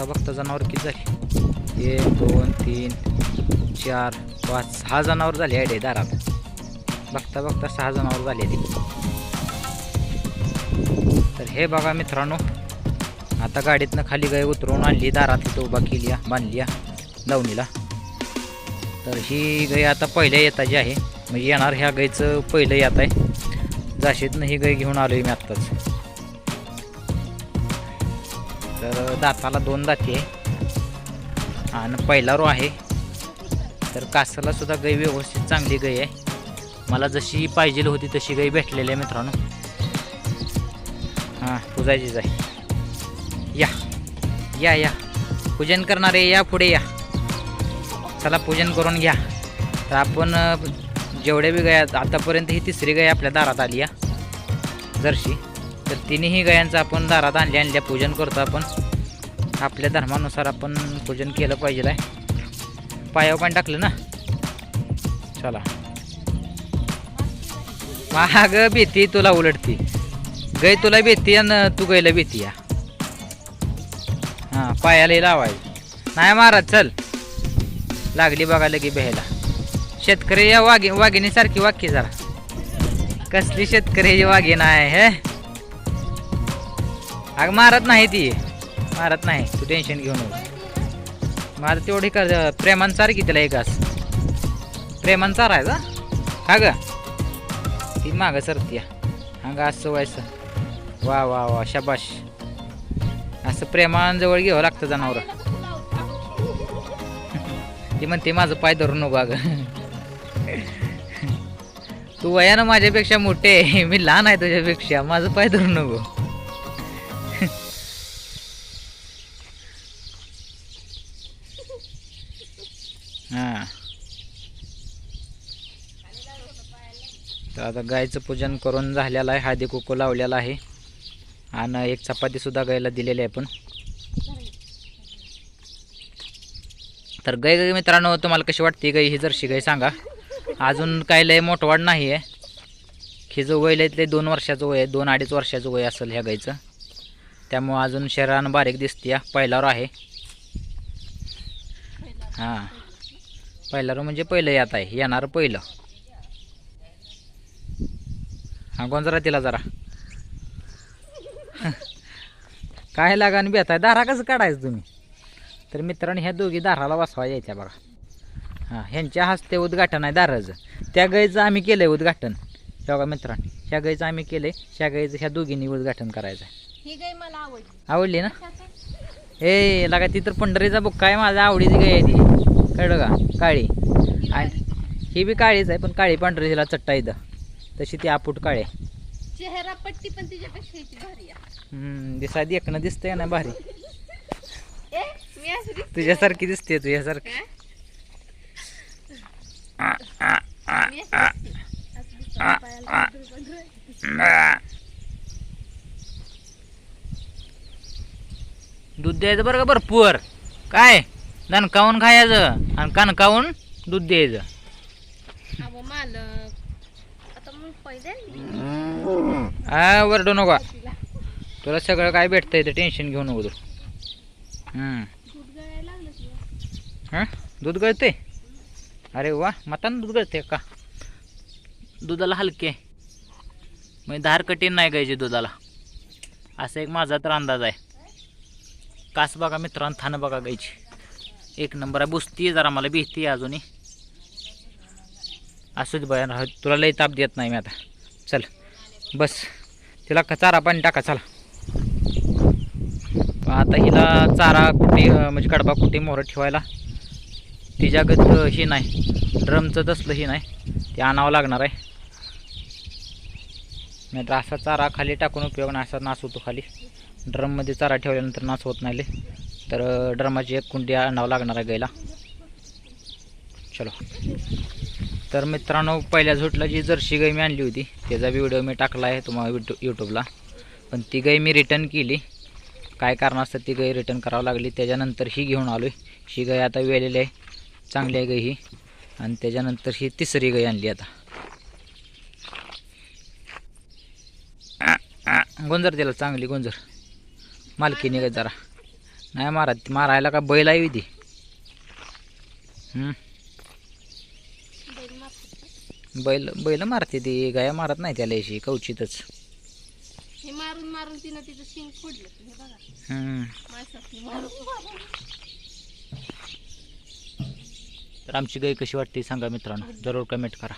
बघता बघता जनावर किती झाली? एक दोन तीन चार पाच सहा जनावर झाली आहे दारात. बघता बघता सहा जनावर झालेली तर हे बघा मित्रांनो आता गाडीतनं खाली गाय उतरवून आणली दारात इथं उभा केली बांधली आहे लावणीला तर ही गाय आता पहिल्या येताची आहे. म्हणजे येणार ह्या गायचं पहिलं येत आहे. जाशीतनं ही गाय घेऊन आलोय मी आत्ताच. तर दाताला दोन दाती. आहे आणि पहिला रो आहे. तर कासाला सुद्धा गाय व्यवस्थित चांगली गाय आहे. मला जशी पाहिजे होती तशी गाय भेटलेली आहे मित्रांनो. हां पूजायचीच आहे. या या या. पूजन करणारे या पुढे या. चला पूजन करून घ्या. तर आपण जेवढे बी गाया आतापर्यंत ही तिसरी गाय आपल्या दारात आली या जर्शी. तर तिन्ही गायांचं आपण दारात आणल्या आणल्या पूजन करतो आपण. आपल्या धर्मानुसार आपण पूजन केलं पाहिजे आहे पायावर पण टाकलं ना? चला. महाग भीती तुला उलटती. गै तुला भीती आणि तू गायला भीती या. हां पायालाही लावायचं नाही महाराज चल. लागली बघा लगी बेहायला शेतकरी या वाघी वाघिणीसारखी वाक्य जरा. कसली शेतकरी वाघीण आहे हे? अग मारत नाही ती. मारत नाही. तू टेन्शन घेऊ नको. माझं तेवढी कर प्रेमांचार की तिला एक घास. आहे का? ग. ती मागं सरती हा असं व्हायचं. वा वा वा शाबाश. असं प्रेमानजवळ घ्यावं लागतं जनावर. ती म्हणते माझं पाय धरून नको अगं. तू वयानं माझ्यापेक्षा मोठे आहे. मी लहान आहे तुझ्यापेक्षा. माझं पाय धरून नको. हां. तर आता गायचं पूजन करून झालेलं आहे हळदी कुकू लावलेला आहे. आणि एक चपातीसुद्धा गायला दिलेली आहे पण. तर गाय गाय मित्रांनो तुम्हाला कशी वाटते गाई ही जर्शी गाय सांगा. अजून काय लय मोठं वाढ नाही आहे हिचं वय लय ते दोन वर्षाचं वय आहे दोन अडीच वर्षाचं वय असेल ह्या गायचं. त्यामुळं अजून शरीरानं बारीक दिसते पहिल्यावर आहे. हां. पहिल्यावर म्हणजे पहिलं येत आहे. येणारं पहिलं. हा गोंजरा तिला जरा. काय लागा आणि बेताय दारा कसं काढायचं तुम्ही? तर मित्रांनो ह्या दोघी दाराला वाचवा यायच्या बघा. हां ह्यांच्या हस्ते उद्घाटन आहे दाराचं. त्या गाईचं आम्ही केलं आहे उद्घाटन बघा मित्रांनो ह्या गाईचं आम्ही केलं आहे ह्या गाईचं ह्या दोघींनी उद्घाटन करायचं आहे ही आवडली. आवडली ना? ए लागा ती तर पंढरीचा बुक काय माझ्या आवडीची गाय आहे ती. कळलं का? काळी. ही आणि. ही बी काळीच आहे पण काळी पांढरी हिला चट्टा इथं. तशी ती आपूट काळे चेहरा पट्टी पण तिच्यापेक्षा हिची भारी आहे. हम्म, दिसा देखणं दिसतंय ना भारी. ए मी असं दिसते. तुझ्यासारखी दिसते तुझ्यासारखी काय? मी अशी दिसते. असं दिसतं. पायाला पंढरी. दूध द्यायचं बरं का? भरपूर. काय? दणकावून खायचं? आणि कणकावून दूध द्यायचं? अहो मालक आता मग पहिले हा वरडू नको. तिला सगळं काय भेटतंय ते टेन्शन घेऊ नको तू. हम्म. दूध गळायला लागलं तुला हं? दूध गळते अरे वा मतानं दूध गळते का? दुधाला हलके. म्हणजे धार कठीण नाही गायचे दुधाला. असा एक माझा तर अंदाज आहे. कास बघा मित्रांनो थानं बघा गायची. एक नंबर आहे. बुसती जरा मला भीती आहे अजूनही. असूच बयान तुला लई ताप देत नाही मी आता. चल बस. तिला का चारा पाणी टाका चला. आता हिला चारा कुठे म्हणजे कडबा कुठे मोहर ठेवायला? तिच्यागत अं, ही नाही. ड्रमचं तसलं हे नाही. ते आणावं लागणार आहे. नाहीतर असा चारा खाली टाकून उपयोग नाही. असा नास होतो खाली. ड्रममध्ये चारा ठेवल्यानंतर नास होत नाही तर ड्रमाची एक कुंडी आणावं लागणार आहे गायला चलो. तर मित्रांनो पहिल्या झोटला जी जर्शी गाय मी आणली होती त्याचा व्हिडिओ मी टाकला आहे तुम्हाला युट्यू यूट्यूबला पण ती गाय मी रिटर्न केली. काय कारणास्तव ती गाय रिटर्न करावं लागली. त्याच्यानंतर ही घेऊन आलो ही गाय आता वेलेली आहे. चांगली आहे गाय ही. आणि त्याच्यानंतर ही तिसरी गाय आणली आता. गुंजर त्याला चांगली गुंजर. मालकीने गाय जरा. नाही मारत मारायला का बैल आहे ती. बैल. बैल मारते ती गाया मारत नाही त्याला अशी कवचितच. हे मारून मारून तिनं तिचं शिंग फोडलं हे बघा. हम्म. माणसाची मारून. मारून तर आमची गाय कशी वाटते सांगा मित्रांनो जरूर कमेंट करा.